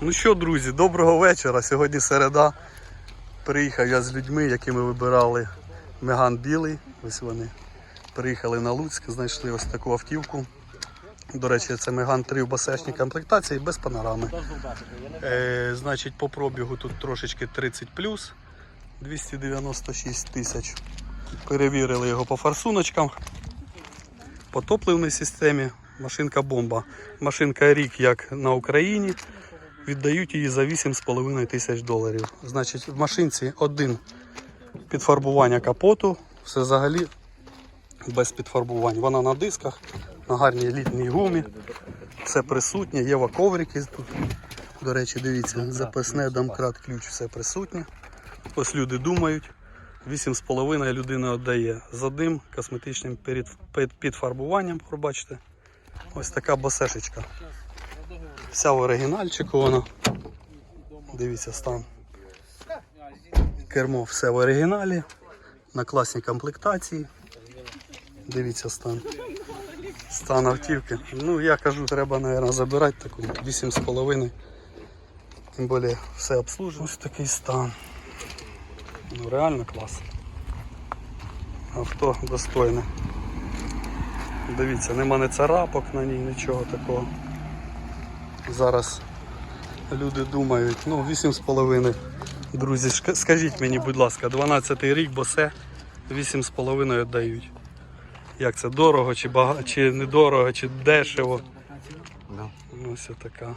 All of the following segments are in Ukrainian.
Ну що, друзі, доброго вечора. Сьогодні середа. Приїхав я з людьми, якими вибирали Меган білий. Ось вони приїхали на Луцьк, знайшли ось таку автівку. До речі, це Меган 3 в басешній комплектації без панорами. Е, значить, по пробігу тут трошечки 30 плюс 296 тисяч. Перевірили його по форсуночкам. По топливній системі машинка бомба. Машинка рік, як на Україні. Віддають її за 8,5 тисяч доларів. Значить, в машинці один підфарбування капоту. Все взагалі без підфарбувань. Вона на дисках, на гарній літній гумі. Все присутнє, є коврики тут. До речі, дивіться, запасне домкрат, ключ, все присутнє. Ось люди думають. 8,5 людина віддає за дим косметичним підфарбуванням, пробачте. Ось така басешечка. Вся в оригінальчику вона. Дивіться стан. Кермо все в оригіналі. На класній комплектації. Дивіться стан. Стан автівки. Ну я кажу, треба, мабуть, забирати таку 8,5. Тим більше все обслужено. Ось такий стан. Ну реально клас. Авто достойне. Дивіться, нема не царапок на ній, нічого такого. Зараз люди думають, ну 8,5. Друзі, скажіть мені, будь ласка, 12 рік, бо босе 8,5 віддають. Як це дорого, чи бага... чи недорого, чи дешево? Ну, ось така.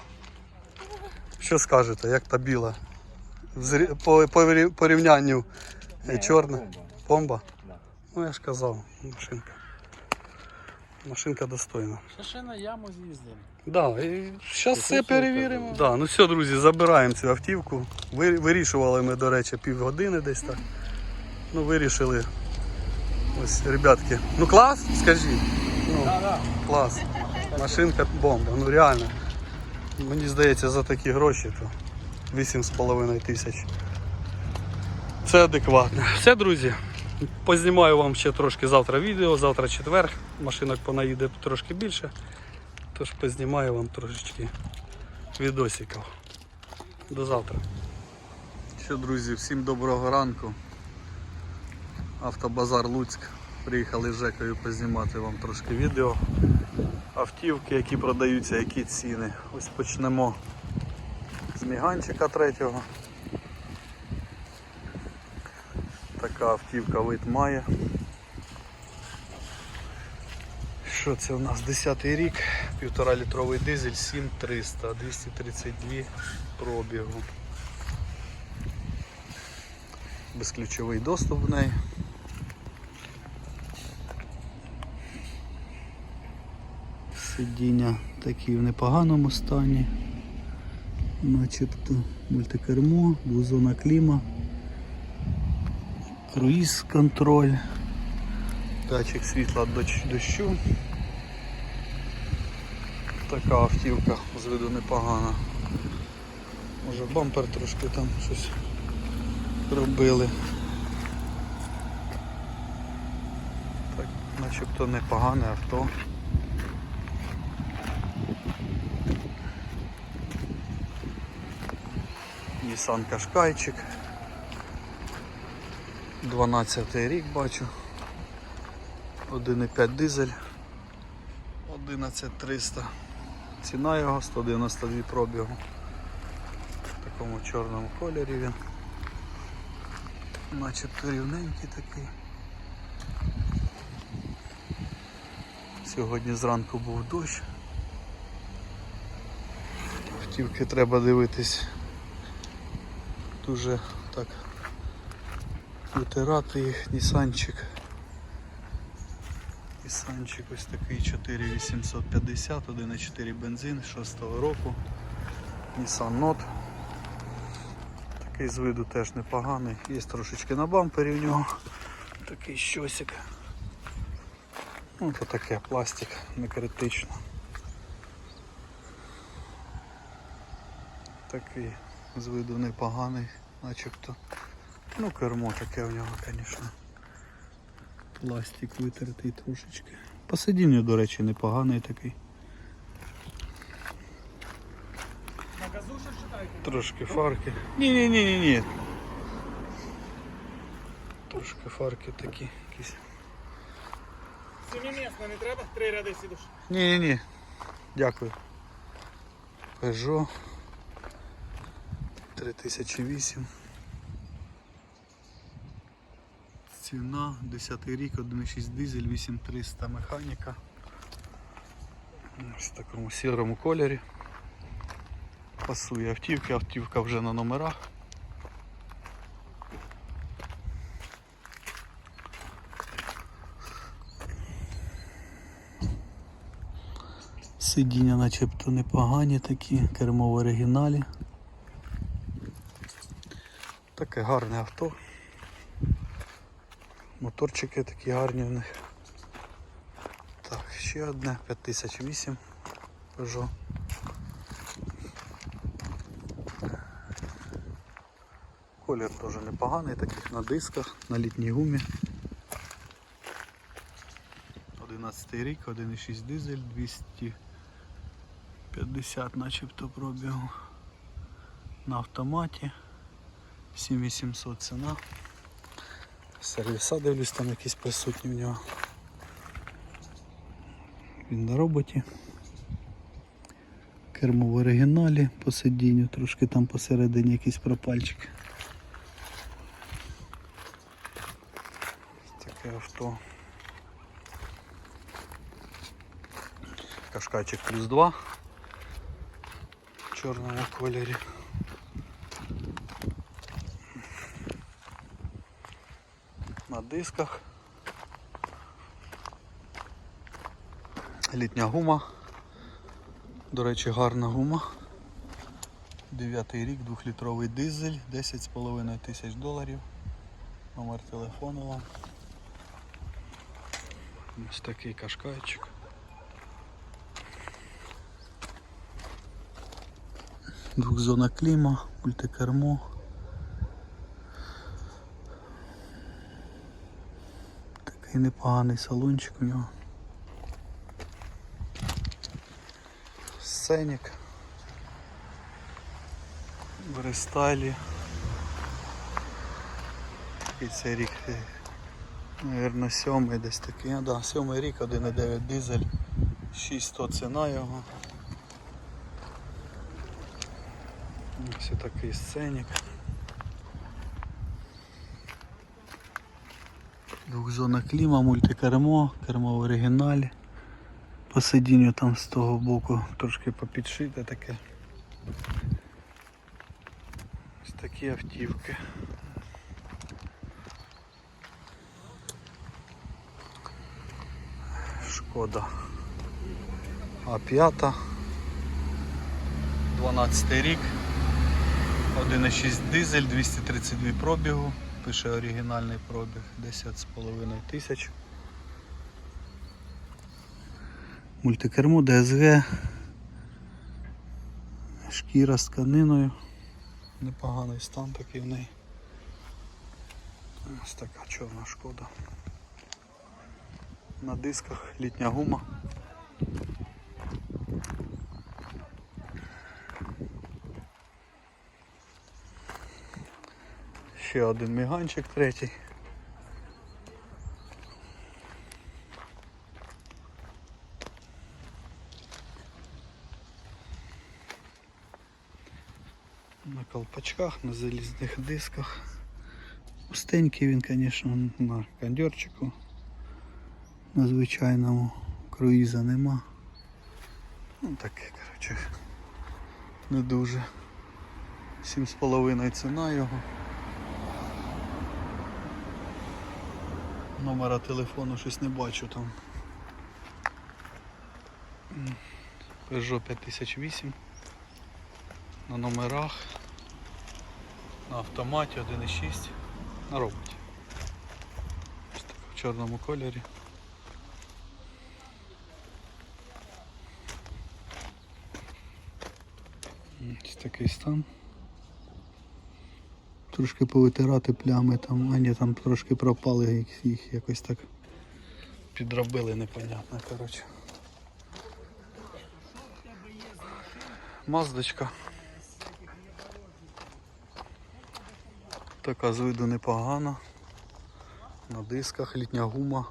Що скажете, як та біла? Зрі- По, по рі- порівнянню е, чорна бомба? Ну я ж казав, машинка. Машинка достойна. Ще ще на яму з'їздимо. Да, зараз все перевіримо. Да, ну все, друзі, забираємо цю автівку. Вирішували ми, до речі, півгодини десь так. Ну, вирішили. Ось, ребятки. Ну клас, скажіть. Ну, клас. Машинка бомба, ну реально. Мені здається, за такі гроші то 8,5 тисяч. Це адекватно. Все, друзі. Познімаю вам ще трошки завтра відео, завтра четвер. Машинок понаїде трошки більше. Тож познімаю вам трошечки відосиків. До завтра. Що, друзі, всім доброго ранку. Автобазар Луцьк. Приїхали з Жекою познімати вам трошки відео. Автівки, які продаються, які ціни. Ось почнемо з міганчика третього. Така автівка вид має. Що це у нас? 10 рік, 1,5 літровий дизель 7300, 232 пробігу. Безключовий доступ в неї. Сидіння такі в непоганому стані. Начебто мультикермо, двозона кліма, круїз контроль, датчик світла доч- дощу. Така автівка з виду непогана. Може бампер трошки там щось робили. Так, начебто непогане авто. Nissan Qashqaiчик. 12 рік бачу. 1,5 дизель. 11300. Ціна його 192 пробігу. В такому чорному кольорі він. Начебто рівненький такий. Сьогодні зранку був дощ. Автівки треба дивитись дуже так витирати їх, Нісанчик. Нісанчик ось такий 4850, 1,4 бензин 6-го року. Nissan Note. Такий з виду теж непоганий. Є трошечки на бампері в нього. Такий щосик. Ну, то таке пластик, не критично. Такий з виду непоганий, начебто. Ну, кермо таке в нього, звісно. Пластик витертий трошечки. По сидінню, до речі, непоганий такий. На газу ще читаєш? Трошки фарки. Ні-ні-ні-ні. Трошки фарки такі якісь. Сімімісно, не треба три ряди сідуш. Ні-ні-ні. Дякую. Peugeot 3008. Ціна 10 рік, 1,6 дизель, 8300 механіка. Ось в такому сірому кольорі. Пасує автівки, автівка вже на номерах. Сидіння начебто непогані такі, кермо в оригіналі. Таке гарне авто. Моторчики такі гарні в них. Так, ще одне 5008 Peugeot. Колір теж непоганий, таких на дисках, на літній гумі. 11 рік, 1,6 дизель, 250 начебто пробігу. На автоматі. 7800 ціна. Сервіса дивлюсь, там якісь присутні в нього. Він на роботі. Кермо в оригіналі по сидінню, трошки там посередині якийсь пропальчик. Таке авто. Кашкачик плюс 2 в чорному кольорі. Дисках. Літня гума. До речі, гарна гума. Дев'ятий рік, двохлітровий дизель, 10,5 тисяч доларів. Номер телефону. Ось такий кашкайчик. Двухзона кліма, мультикермо. Такий непоганий салончик у нього. Сценік. В. І це рік, е, наверно, сьомий десь такий. А, да, сьомий рік, 1,9 дизель, 600 ціна його. Ось такий сценік. Двохзона кліма, мультикермо, кермо в оригіналі. По сидінню там з того боку трошки попідшите таке. Ось такі автівки. Шкода. А5. 12 рік. 1,6 дизель, 232 пробігу, пише оригінальний пробіг, 10,5 тисяч. Мультикермо ДСГ, шкіра з тканиною, непоганий стан такий в неї. Ось така чорна шкода. На дисках літня гума. Ще один міганчик третій. На колпачках, на залізних дисках. Пустенький він, звісно, на кондьорчику. На звичайному круїза нема. Ну таке, коротше, не дуже. 7,5 ціна його. Номера телефону щось не бачу там. Peugeot 5008 на номерах, на автоматі 1.6 на роботі. Ось так в чорному кольорі. Ось такий стан. Трошки повитирати плями там, а ні, там трошки пропали, їх- якось так підробили непонятно, коротше. Маздочка Така з виду непогана. На дисках літня гума.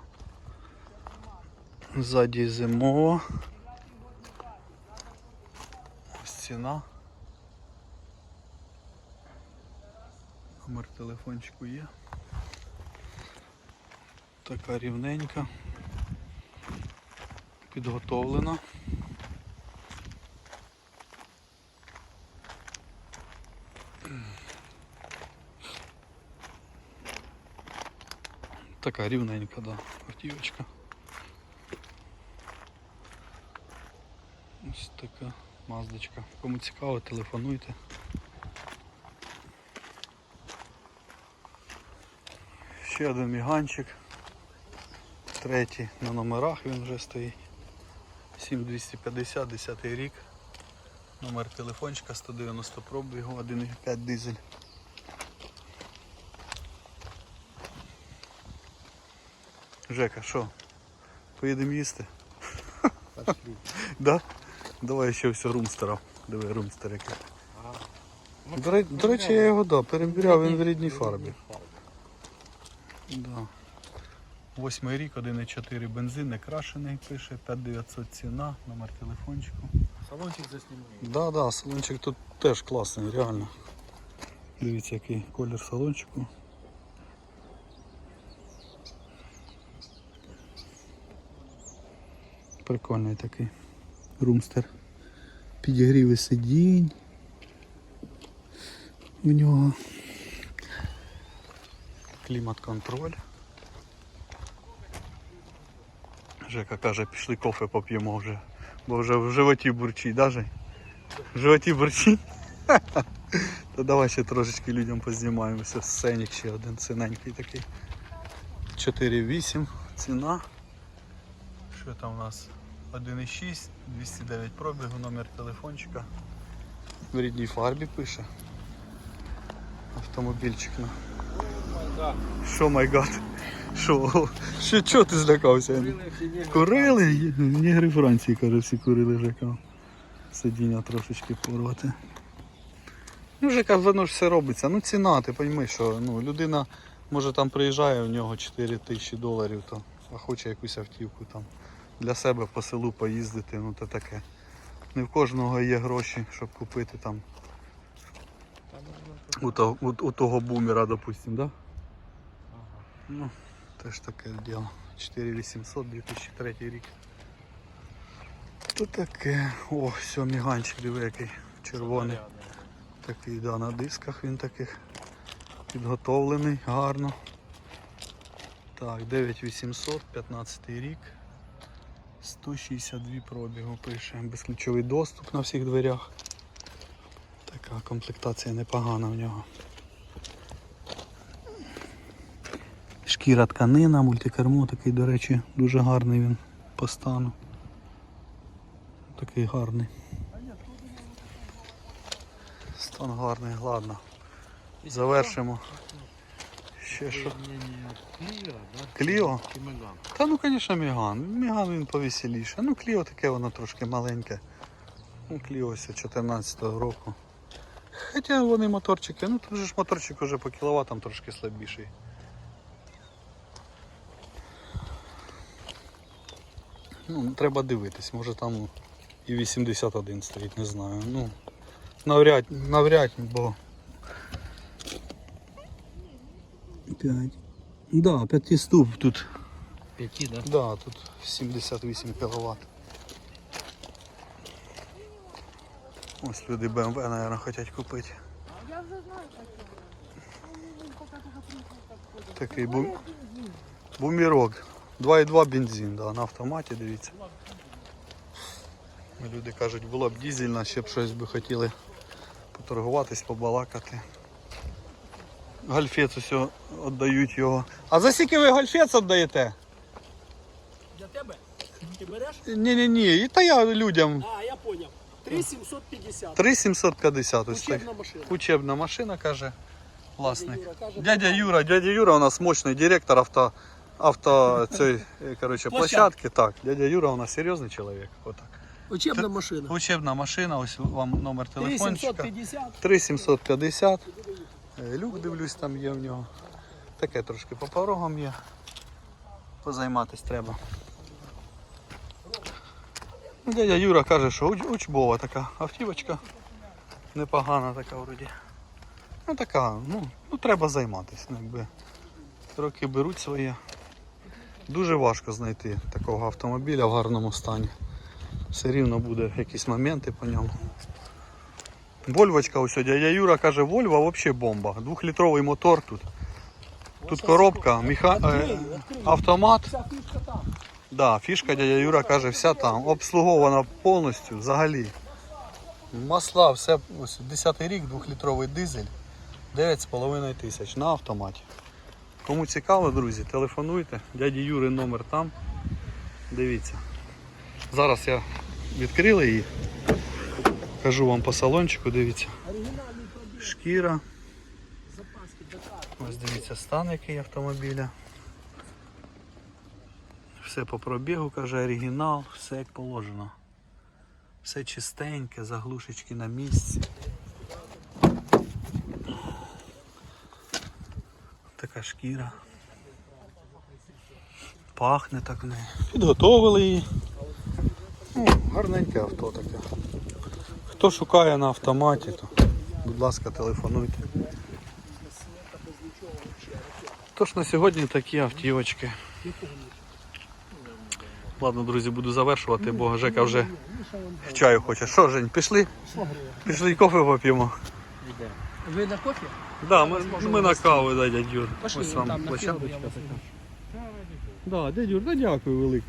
Ззаді зимова. Ось ціна. Номер телефончику є. Така рівненька. Підготовлена. Така рівненька, да, автівочка. Ось така маздочка. Кому цікаво, телефонуйте. Ще один міганчик. Третій на номерах він вже стоїть. 7250, 10 рік. Номер телефончика 190 пробігу, 1,5 дизель. Жека, що? Поїдемо їсти? Да? Давай ще все румстера. Диви, румстер який. До, речі, я його да, перебіряв, він в рідній фарбі. Да. Восьмий рік, 1,4 бензин, не крашений, пише, 5900 ціна, номер телефончику. Салончик заснімає. Да, да, салончик тут теж класний, реально. Дивіться, який колір салончику. Прикольний такий румстер. Підігріви сидінь. У нього клімат-контроль. Жека каже, пішли кофе поп'ємо вже, бо вже в животі бурчить, даже. В животі бурчить. Та давай ще трошечки людям познімаємося. Сценік ще один синенький такий. 4,8 ціна. Що там у нас? 1,6, 209 пробігу, номер телефончика. В рідній фарбі пише. Автомобільчик на. Що майгад? Що? Що чого ти злякався? Курили? Нігри Франції, каже, всі курили Жека. Сидіння трошечки порвати. Ну, Жека, воно ж все робиться. Ну ціна, ти розумієш, що ну, людина може там приїжджає, у нього 4 тисячі доларів, то, а хоче якусь автівку там для себе по селу поїздити, ну то таке. Не в кожного є гроші, щоб купити там у, того- у, у того бумера, допустим, да? Ну, теж таке діло. 4800, 2003 рік. То таке. О, все, міганчик, диви який червоний. Такий, да, на дисках він таких. Підготовлений, гарно. Так, 9800, 15 рік. 162 пробігу пише. Безключовий доступ на всіх дверях. Така комплектація непогана в нього. Шкіра тканина, мультикермо такий, до речі, дуже гарний він по стану. Такий гарний. Стан гарний, ладно. Завершимо. Ще що? Кліо? Та ну звісно Міган. Міган він повеселіше. Ну Кліо таке воно трошки маленьке. Ну Кліо ось 14-го року. Хоча вони моторчики, ну тут же ж моторчик уже по кіловатам трошки слабіший. Ну, треба дивитись, може там і 81 стоїть, не знаю. Ну, навряд, навряд, бо. 5. Да, п'ятиступ тут. П'яті, да? Да, тут 78 кВт. Ось люди BMW, наверное, хочуть купити. Я вже знаю таке. Він поки тільки так ходить. Такий бу... бумірок. 2,2 бензин, да, на автоматі, дивіться. Люди кажуть, була б дізельна, ще б щось би хотіли поторгуватись, побалакати. Гальфець усе віддають його. А за скільки ви гальфець віддаєте? Для тебе? Ти береш? Ні-ні-ні, і та я людям А, я поняв. 3750. 3750 ось так. Учебна машина. Учебна машина, каже власник. Юра каже, Дядя Юра, дядя Юра у нас мощний директор авто, авто цієї, короче, площадки. Так, дядя Юра у нас серйозний чоловік. Отак. Учебна машина. Учебна машина, ось вам номер телефончика. 3750. 3750. Е, Люк дивлюсь, там є в нього. Таке трошки по порогам є. Позайматись треба. Ну, Дядя Юра каже, що уч- учбова така автівочка. Непогана така вроді. Ну така, ну, ну треба займатися. Ну, якби. Роки беруть своє. Дуже важко знайти такого автомобіля в гарному стані. Все рівно буде якісь моменти по ньому. Вольвочка ось. Дядя Юра каже, Вольва взагалі бомба. Двохлітровий мотор тут. Тут коробка, меха... е, автомат. Да, фішка дядя Юра каже, вся там. Обслугована повністю взагалі. Масла, все, ось 10 рік, 2-літровий дизель. 9,5 тисяч на автоматі. Кому цікаво, друзі, телефонуйте. Дяді Юри номер там. Дивіться. Зараз я відкрили її. Кажу вам по салончику, дивіться. Шкіра. Ось дивіться стан який автомобіля. Все по пробігу, каже оригінал, все як положено. Все чистеньке, заглушечки на місці. Така шкіра. Пахне так в неї. Підготовили її. Ну, гарненьке авто таке. Хто шукає на автоматі, то будь ласка, телефонуйте. Тож на сьогодні такі автівочки. Ладно, друзі, буду завершувати, бо Жека вже чаю хоче. Що, Жень, пішли? Пішли кофе поп'ємо. Ви на кофі? Да, ми, ми на каву, да, дядь Юр. Пошли, Ось там на площадочка я вас така. Да, дядь Юр, да дякую велике.